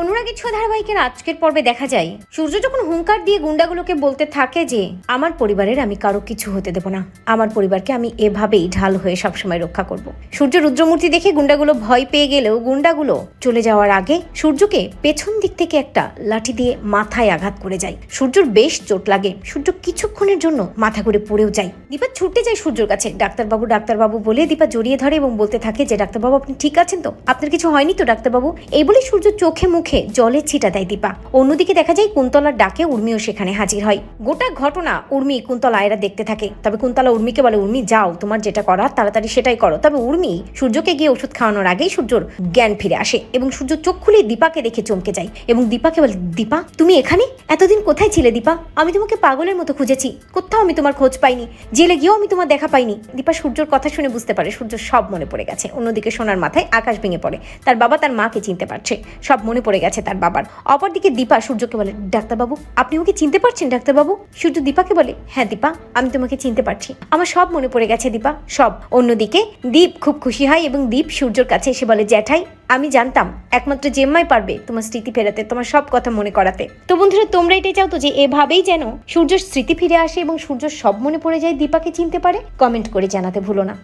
অনুরাগের ছোঁয়া ধারাবাহিকের আজকের পর্বে দেখা যায়, সূর্য যখন হুঙ্কার দিয়ে গুন্ডাগুলোকে বলতে থাকে যে, আমার পরিবারের আমি কারও কিছু হতে দেব না, আমার পরিবারকে আমি এভাবেই ঢাল হয়ে সবসময় রক্ষা করব। সূর্য রুদ্রমূর্তি দেখে গুন্ডাগুলো ভয় পেয়ে গেলেও গুন্ডাগুলো চলে যাওয়ার আগে সূর্যকে পেছন দিক থেকে একটা লাঠি দিয়ে মাথায় আঘাত করে যায়। সূর্যর বেশ চোট লাগে, সূর্য কিছুক্ষণের জন্য মাথা করে পড়েও যায়। দীপা ছুটে যায় সূর্যর কাছে। ডাক্তারবাবু ডাক্তারবাবু বলে দীপা জড়িয়ে ধরে এবং বলতে থাকে যে, ডাক্তারবাবু, আপনি ঠিক আছেন তো? আপনার কিছু হয়নি তো ডাক্তারবাবু? এই বলে সূর্য চোখে মুখে জলের ছিটা দেয় দীপা। অন্যদিকে দেখা যায় কুন্তলার ডাকে উর্মিও সেখানে হাজির হয়। গোটা ঘটনা উর্মি কুন্তলা এরা দেখতে থাকে। তবে কুন্তলা উর্মিকে বলে, উর্মি, যাও, তোমার যেটা করার, তাড়াতাড়ি সেটাই করো। তবে উর্মি সূর্যকে গিয়ে ওষুধ খাওয়ানোর আগেই সূর্যর জ্ঞান ফিরে আসে এবং সূর্য চোখ খুলে দীপাকে দেখে চমকে যায় এবং দীপাকে বলে, দীপা, তুমি এখানে? এতদিন কোথায় ছিলে দীপা? আমি তোমাকে পাগলের মতো খুঁজেছি। কোথাও আমি তোমার খোঁজ পাইনি। জেলে গিয়েও আমি তোমার দেখা পাইনি। দীপা সূর্যর কথা শুনে বুঝতে পারে সূর্য সব মনে পড়ে গেছে। অন্যদিকে সোনার মাথায় আকাশ ভেঙে পড়ে। তার বাবা তার মাকে চিনতে পারছে। সব মনে পড়ে গেছে তার বাবার। অপরদিকে দীপা সূর্যকে বলে, ডাক্তারবাবু, আপনি ওকে চিনতে পারছেন, ডাক্তারবাবু? সূর্য দীপাকে বলে হ্যাঁ দীপা, আমি তোমাকে চিনতে পারছি। আমার সব মনে পড়ে গেছে দীপা, সব। অন্যদিকে দীপ খুব খুশি হয় এবং দীপ সূর্যর কাছে এসে বলে, জ্যাঠাই, আমি জানতাম, একমাত্র জেম্মাই পারবে তোমার স্মৃতি ফেরাতে, তোমার সব কথা মনে করাতে। তো বন্ধুরা, তোমরা এটাই চাও তো যে এভাবেই যেন সূর্যর স্মৃতি ফিরে আসে এবং সূর্য সব মনে পড়ে যায় দীপাকে চিনতে পারে? কমেন্ট করে জানাতে ভুলো না।